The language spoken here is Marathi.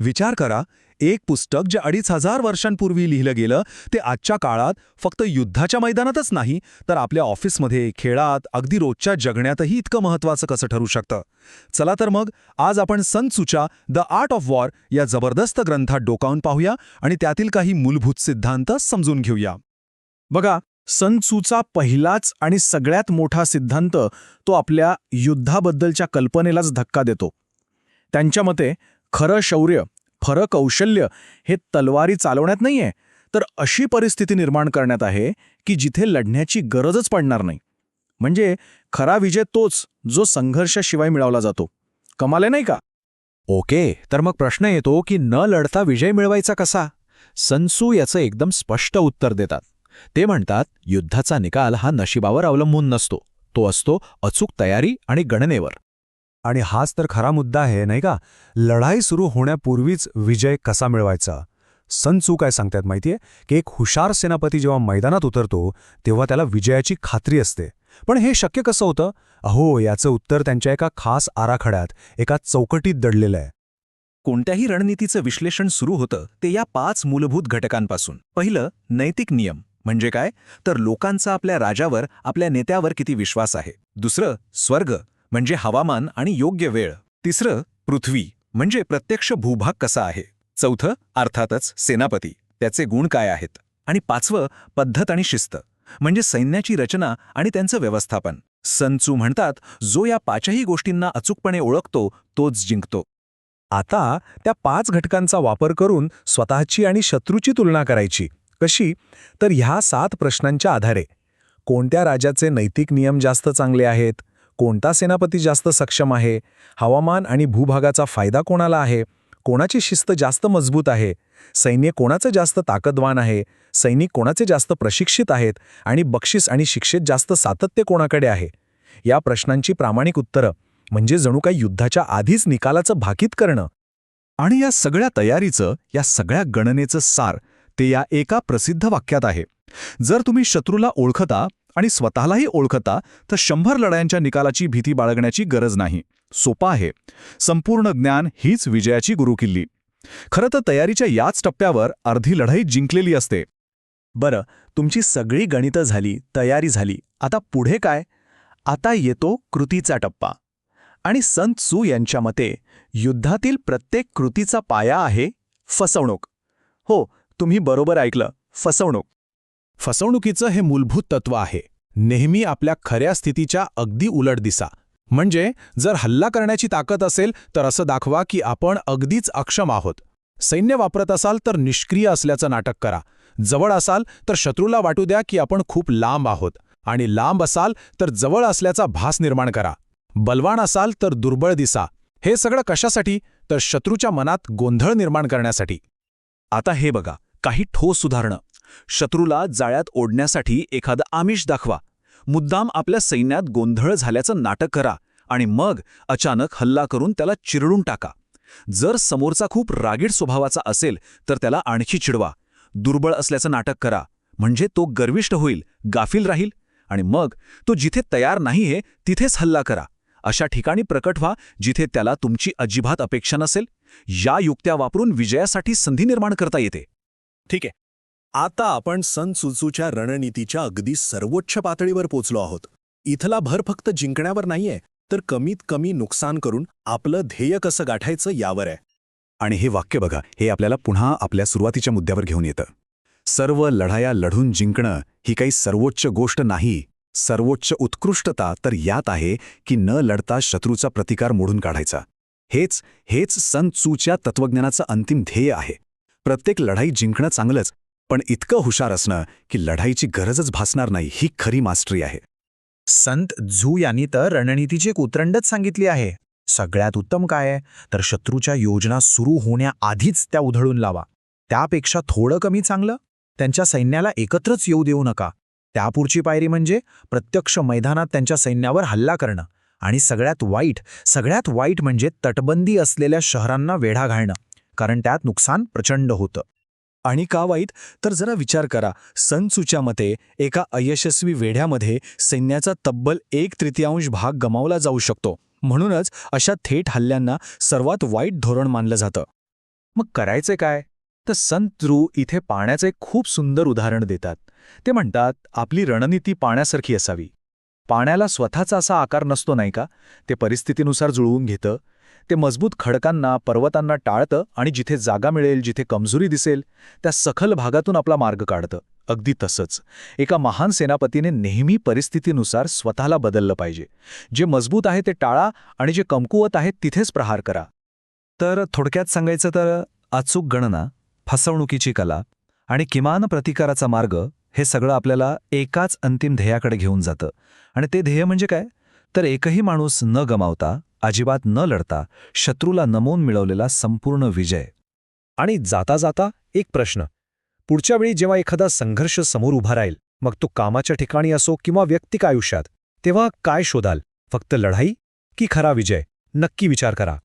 विचार करा एक पुस्तक जे अडीच हजार वर्षांपूर्वी लिहिलं गेलं ते आजच्या काळात फक्त युद्धाच्या मैदानातच नाही तर आपल्या ऑफिसमध्ये खेळात अगदी रोजच्या जगण्यातही इतकं महत्त्वाचं कसं ठरू शकतं? चला तर मग आज आपण Sun the art of war या जबरदस्त ग्रंथात डोकावून पाहूया आणि त्यातील काही मूलभूत सिद्धांत समजून घेऊया. बघा सन पहिलाच आणि सगळ्यात मोठा सिद्धांत तो आपल्या युद्धाबद्दलच्या कल्पनेलाच धक्का देतो. त्यांच्या मते खरं शौर्य खरं कौशल्य हे तलवारी चालवण्यात नाहीये. तर अशी परिस्थिती निर्माण करण्यात आहे की जिथे लढण्याची गरजच पडणार नाही. म्हणजे खरा विजय तोच जो संघर्षाशिवाय मिळवला जातो. कमाले नाही का? ओके तर मग प्रश्न येतो की न लढता विजय मिळवायचा कसा? संसू याचं एकदम स्पष्ट उत्तर देतात. ते म्हणतात युद्धाचा निकाल हा नशिबावर अवलंबून नसतो. तो असतो अचूक तयारी आणि गणनेवर. आणि हाच तर खरा मुद्दा आहे नाही का? लढाई सुरू होण्यापूर्वीच विजय कसा मिळवायचा? संचू काय सांगतात माहितीये? की एक हुशार सेनापती जेव्हा मैदानात उतरतो तेव्हा त्याला विजयाची खात्री असते. पण हे शक्य कसं होतं? अहो याचं उत्तर त्यांच्या एका खास आराखड्यात एका चौकटीत दडलेलं आहे. कोणत्याही रणनीतीचं विश्लेषण सुरू होतं ते या पाच मूलभूत घटकांपासून. पहिलं नैतिक नियम. म्हणजे काय? तर लोकांचा आपल्या राजावर आपल्या नेत्यावर किती विश्वास आहे. दुसरं स्वर्ग. म्हणजे हवामान आणि योग्य वेळ. तिसरं पृथ्वी म्हणजे प्रत्यक्ष भूभाग कसा आहे. चौथं अर्थातच सेनापती त्याचे गुण काय आहेत. आणि पाचवं पद्धत आणि शिस्त म्हणजे सैन्याची रचना आणि त्यांचं व्यवस्थापन. संचू म्हणतात जो या पाचही गोष्टींना अचूकपणे ओळखतो तोच जिंकतो. आता त्या पाच घटकांचा वापर करून स्वतःची आणि शत्रूची तुलना करायची. कशी? तर ह्या सात प्रश्नांच्या आधारे. कोणत्या राजाचे नैतिक नियम जास्त चांगले आहेत? कोणता सेनापती जास्त सक्षम आहे? हवामान आणि भूभागाचा फायदा कोणाला आहे? कोणाची शिस्त जास्त मजबूत आहे? सैन्य कोणाचं जास्त ताकदवान आहे? सैनिक कोणाचे जास्त प्रशिक्षित आहेत? आणि बक्षीस आणि शिक्षेत जास्त सातत्य कोणाकडे आहे? या प्रश्नांची प्रामाणिक उत्तरं म्हणजे जणू काही युद्धाच्या आधीच निकालाचं भाकीत करणं. आणि या सगळ्या तयारीचं या सगळ्या गणनेचं सार ते या एका प्रसिद्ध वाक्यात आहे. जर तुम्ही शत्रूला ओळखता आणि स्वतःलाही ओळखता तर शंभर लढायांच्या निकालाची भीती बाळगण्याची गरज नाही. सोपा आहे. संपूर्ण ज्ञान हीच विजयाची गुरुकिल्ली. खरं तर तयारीच्या याच टप्प्यावर अर्धी लढाई जिंकलेली असते. बरं तुमची सगळी गणितं झाली तयारी झाली आता पुढे काय? आता येतो कृतीचा टप्पा. आणि संत सू यांच्या मते युद्धातील प्रत्येक कृतीचा पाया आहे फसवणूक. हो तुम्ही बरोबर ऐकलं फसवणूक. फसवणुकीचं हे मूलभूत तत्व आहे. नेहमी आपल्या खऱ्या स्थितीच्या अगदी उलट दिसा. म्हणजे जर हल्ला करण्याची ताकद असेल तर असं दाखवा की आपण अगदीच अक्षम आहोत. सैन्य वापरत असाल तर निष्क्रिय असल्याचं नाटक करा. जवळ असाल तर शत्रूला वाटू द्या की आपण खूप लांब आहोत. आणि लांब असाल तर जवळ असल्याचा भास निर्माण करा. बलवान असाल तर दुर्बळ दिसा. हे सगळं कशासाठी? तर शत्रूच्या मनात गोंधळ निर्माण करण्यासाठी. आता हे बघा. काही ठोस उदाहरणं. शत्रूला जाळ्यात ओढण्यासाठी एखादं आमिष दाखवा. मुद्दाम आपल्या सैन्यात गोंधळ झाल्याचं नाटक करा आणि मग अचानक हल्ला करून त्याला चिरडून टाका. जर समोरचा खूप रागीड स्वभावाचा असेल तर त्याला आणखी चिडवा. दुर्बळ असल्याचं नाटक करा. म्हणजे तो गर्विष्ट होईल गाफील राहील आणि मग तो जिथे तयार नाहीये तिथेच हल्ला करा. अशा ठिकाणी प्रकट व्हा जिथे त्याला तुमची अजिबात अपेक्षा नसेल. या युक्त्या वापरून विजयासाठी संधी निर्माण करता येते. ठीक आहे. आता आपण सन सुचूच्या रणनीतीच्या अगदी सर्वोच्च पातळीवर पोचलो आहोत. इथला भर फक्त जिंकण्यावर नाहीये तर कमीत कमी नुकसान करून आपलं ध्येय कसं गाठायचं यावर आहे. आणि हे वाक्य बघा हे आपल्याला पुन्हा आपल्या सुरुवातीच्या मुद्द्यावर घेऊन येतं. सर्व लढाया लढून जिंकणं ही काही सर्वोच्च गोष्ट नाही सर्वोच्च उत्कृष्टता तर यात आहे की न लढता शत्रूचा प्रतिकार मोडून काढायचा. हेच हेच सन चूच्या तत्वज्ञानाचं अंतिम ध्येय आहे. प्रत्येक लढाई जिंकणं चांगलंच पण इतकं हुशार असणं की लढाईची गरजच भासणार नाही ही खरी मास्टरी आहे. संत झू यांनी तर रणनीतीची एक उतरंडच सांगितली आहे. सगळ्यात उत्तम काय तर शत्रूच्या योजना सुरू होण्याआधीच त्या उधळून लावा. त्यापेक्षा थोडं कमी चांगलं? त्यांच्या सैन्याला एकत्रच येऊ देऊ नका. त्यापुढची पायरी म्हणजे प्रत्यक्ष मैदानात त्यांच्या सैन्यावर हल्ला करणं आणि सगळ्यात वाईट सगळ्यात वाईट म्हणजे तटबंदी असलेल्या शहरांना वेढा घालणं कारण त्यात नुकसान प्रचंड होतं. आणि का वाईट? तर जरा विचार करा. सनसूच्या मते एका अयशस्वी वेढ्यामध्ये सैन्याचा तब्बल एक तृतीयांश भाग गमावला जाऊ शकतो. म्हणूनच अशा थेट हल्ल्यांना सर्वात वाईट धोरण मानलं जातं. मग करायचे काय? तर संत ध्रुव इथे पाण्याचे खूप सुंदर उदाहरण देतात. ते म्हणतात आपली रणनीती पाण्यासारखी असावी. पाण्याला स्वतःचा असा आकार नसतो नाही का? ते परिस्थितीनुसार जुळवून घेतं ते मजबूत खडकांना पर्वतांना टाळतं आणि जिथे जागा मिळेल जिथे कमजोरी दिसेल त्या सखल भागातून आपला मार्ग काढतं. अगदी तसंच. एका महान सेनापतीने नेहमी परिस्थितीनुसार स्वतःला बदललं पाहिजे. जे मजबूत आहे ते टाळा आणि जे कमकुवत आहे तिथेच प्रहार करा. तर थोडक्यात सांगायचं तर अचूक गणना फसवणुकीची कला आणि किमान प्रतिकाराचा मार्ग हे सगळं आपल्याला एकाच अंतिम ध्येयाकडे घेऊन जातं. आणि ते ध्येय म्हणजे काय? तर एकही माणूस न गमावता अजिबात न लढता शत्रूला नमवून मिळवलेला संपूर्ण विजय. आणि जाता जाता एक प्रश्न. पुढच्या वेळी जेव्हा एखादा संघर्ष समोर उभा राहील मग तो कामाच्या ठिकाणी असो किंवा व्यक्तिक आयुष्यात तेव्हा काय शोधाल? फक्त लढाई की खरा विजय? नक्की विचार करा.